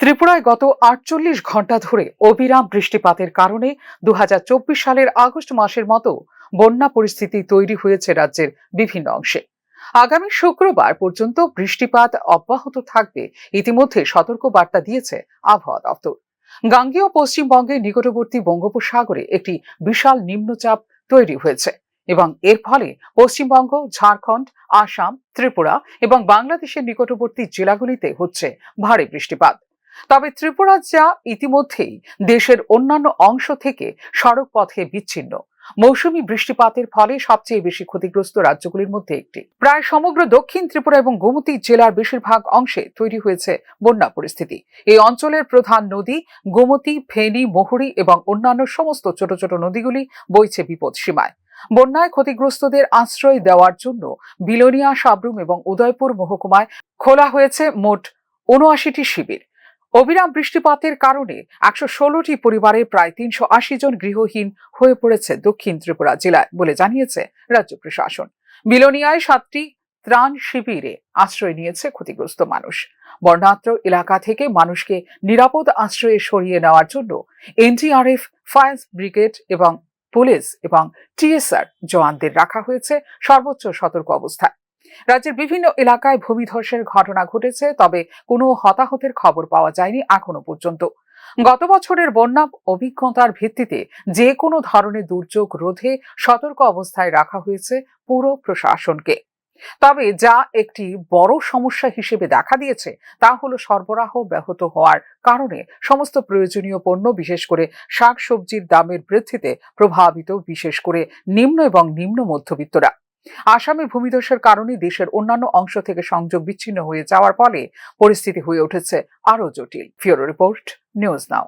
ত্রিপুরায় গত আটচল্লিশ ঘণ্টা ধরে অবিরাম বৃষ্টিপাতের কারণে দু হাজার চব্বিশ সালের আগস্ট মাসের মতো বন্যা পরিস্থিতি তৈরি হয়েছে রাজ্যের বিভিন্ন অংশে। আগামী শুক্রবার পর্যন্ত বৃষ্টিপাত অব্যাহত থাকবে, ইতিমধ্যে সতর্ক বার্তা দিয়েছে আবহাওয়া দপ্তর। গাঙ্গেয় পশ্চিমবঙ্গের নিকটবর্তী বঙ্গোপসাগরে একটি বিশাল নিম্নচাপ তৈরি হয়েছে এবং এর ফলে পশ্চিমবঙ্গ, ঝাড়খণ্ড, আসাম, ত্রিপুরা এবং বাংলাদেশের নিকটবর্তী জেলাগুলিতে হচ্ছে ভারী বৃষ্টিপাত। তবে ত্রিপুরা যা ইতিমধ্যেই দেশের অন্যান্য অংশ থেকে সড়ক পথে বিচ্ছিন্ন। মৌসুমী বৃষ্টিপাতের ফলে সবচেয়ে বেশি ক্ষতিগ্রস্ত রাজ্যগুলির মধ্যে একটি। প্রায় সমগ্র দক্ষিণ ত্রিপুরা এবং গোমতী জেলার বেশিরভাগ অংশে তৈরি হয়েছে বন্যা পরিস্থিতি। এই অঞ্চলের প্রধান নদী গোমতী, ফেনী, মহুরী এবং অন্যান্য সমস্ত ছোট ছোট নদীগুলি বইছে বিপদ সীমায়। বন্যায় ক্ষতিগ্রস্তদের আশ্রয় দেওয়ার জন্য বিলোনিয়া, সাবরুম এবং উদয়পুর মহকুমায় খোলা হয়েছে মোট উনআশিটি শিবির। অবিরাম বৃষ্টিপাতের কারণে একশো ষোলোটি পরিবারের প্রায় তিনশো আশি জন গৃহহীন হয়ে পড়েছে দক্ষিণ ত্রিপুরা জেলায় বলে জানিয়েছে রাজ্য প্রশাসন। বিলোনিয়ায় সাতটি ত্রাণ শিবিরে আশ্রয় নিয়েছে ক্ষতিগ্রস্ত মানুষ। বর্ণাত্র এলাকা থেকে মানুষকে নিরাপদ আশ্রয়ে সরিয়ে নেওয়ার জন্য এনডিআরএফ ফায়ার ব্রিগেড এবং পুলিশ এবং টিএসআর জওয়ানদের রাখা হয়েছে সর্বোচ্চ সতর্ক অবস্থায়। রাজ্যের বিভিন্ন এলাকায় ভূমিধসের ঘটনা ঘটেছে, তবে কোনো হতাহতের খবর পাওয়া যায়নি এখনও পর্যন্ত। গত বছরের বন্যা অভিজ্ঞতার ভিত্তিতে যে কোনো ধরনের দুর্যোগ রোধে সতর্ক অবস্থায় রাখা হয়েছে পুরো প্রশাসনকে। তবে যা একটি বড় সমস্যা হিসেবে দেখা দিয়েছে, তা হলো সরবরাহ ব্যাহত হওয়ার কারণে সমস্ত প্রয়োজনীয় পণ্য, বিশেষ করে শাকসবজির দামের বৃদ্ধিতে প্রভাবিত, বিশেষ করে নিম্ন এবং নিম্ন মধ্যবিত্তরা। আসামে ভূমিধসের কারণে দেশের অন্যান্য অংশ থেকে সংযোগ বিচ্ছিন্ন হয়ে যাওয়ার ফলে পরিস্থিতি হয়ে উঠেছে আরও জটিল। ফিওরো রিপোর্ট, নিউজ নাও।